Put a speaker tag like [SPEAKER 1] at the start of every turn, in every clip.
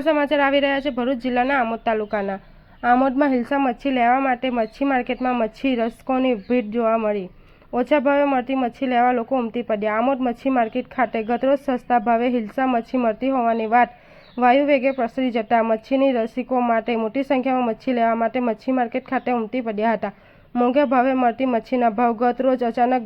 [SPEAKER 1] હાલ સમાચાર આવી રહ્યા છે ભરૂચ જિલ્લાના આમોદ તાલુકાના. આમોદમાં હિલસા મચ્છી લેવા માટે મચ્છી માર્કેટમાં મચ્છી રસકોની ભીડ જોવા મળી. ઓછા ભાવે મળતી મચ્છી લેવા લોકો ઉમટી પડ્યા. આમોદ મચ્છી માર્કેટ ખાતે ગતરોજ સસ્તા ભાવે હિલસા મચ્છી મળતી હોવાની વાત વાયુ વેગે પ્રસરી જતા મચ્છીની રસિકો માટે મોટી સંખ્યામાં મચ્છી લેવા માટે મચ્છી માર્કેટ ખાતે ઉમટી પડ્યા હતા. મોંઘા ભાવે મળતી મચ્છીના ભાવ ગતરોજ અચાનક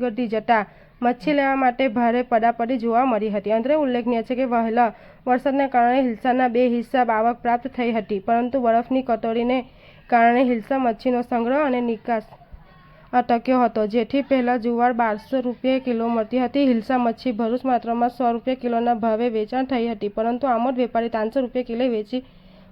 [SPEAKER 1] ઘટી જતા મચ્છી લેવા માટે ભારે પડાપડી જોવા મળી હતી. અંતરે ઉલ્લેખનીય છે કે વહેલા વરસાદને કારણે હિલસાના બે હિસ્સા આવક પ્રાપ્ત થઈ હતી, પરંતુ બરફની કટોરીને કારણે હિલસા મચ્છીનો સંગ્રહ અને નિકાસ અટક્યો હતો. જેથી પહેલાં જુવાર બારસો રૂપિયે કિલો મળતી હતી. હિલસા મચ્છી ભરૂચ માત્રમાં સો રૂપિયા કિલોના ભાવે વેચાણ થઈ હતી, પરંતુ આમોદ વેપારી ત્રણસો રૂપિયા કિલો વેચી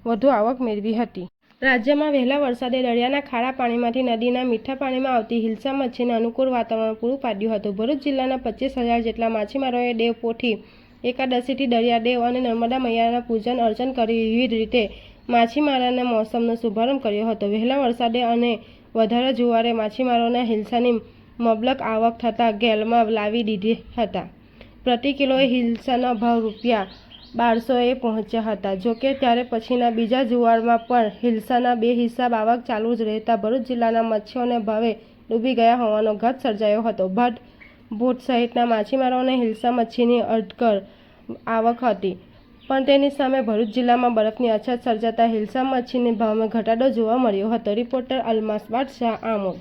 [SPEAKER 1] વધુ આવક મેળવી હતી. રાજ્યમાં વહેલા વરસાદે દરિયાના ખારા પાણીમાંથી નદીના મીઠા પાણીમાં આવતી હિલસા મચ્છીને અનુકૂળ વાતાવરણ પૂરું પાડ્યું હતું. ભરૂચ જિલ્લાના પચીસ હજાર જેટલા માછીમારોએ દેવ પોઠી, એકાદશીથી દરિયાદેવ અને નર્મદા મૈયાના પૂજન અર્ચન કરી વિવિધ રીતે માછીમારાના મોસમનો શુભારંભ કર્યો હતો. વહેલા વરસાદે અને વધારે જુવારે માછીમારોના હિલસાની મબલક આવક થતાં ગેલમાં લાવી દીધી હતા. પ્રતિ કિલોએ હિલસાના ભાવ રૂપિયા બારસોએ પહોંચ્યા હતા. જોકે ત્યારે પછીના બીજા જુવાળમાં પણ હિલસાના બે હિસાબ આવક ચાલુ જ રહેતા ભરૂચ જિલ્લાના મચ્છીઓને ભાવે ડૂબી ગયા હોવાનો ઘટ સર્જાયો હતો. ભટ્ટ, ભૂટ સહિતના માછીમારોને હિલસા મચ્છીની અટકર આવક હતી. પણ તેની સામે ભરૂચ જિલ્લામાં બરફની અછત સર્જાતા હિલસા મચ્છીની ભાવમાં ઘટાડો જોવા મળ્યો હતો. રિપોર્ટર અલમાસ બાદશાહ આમોદ.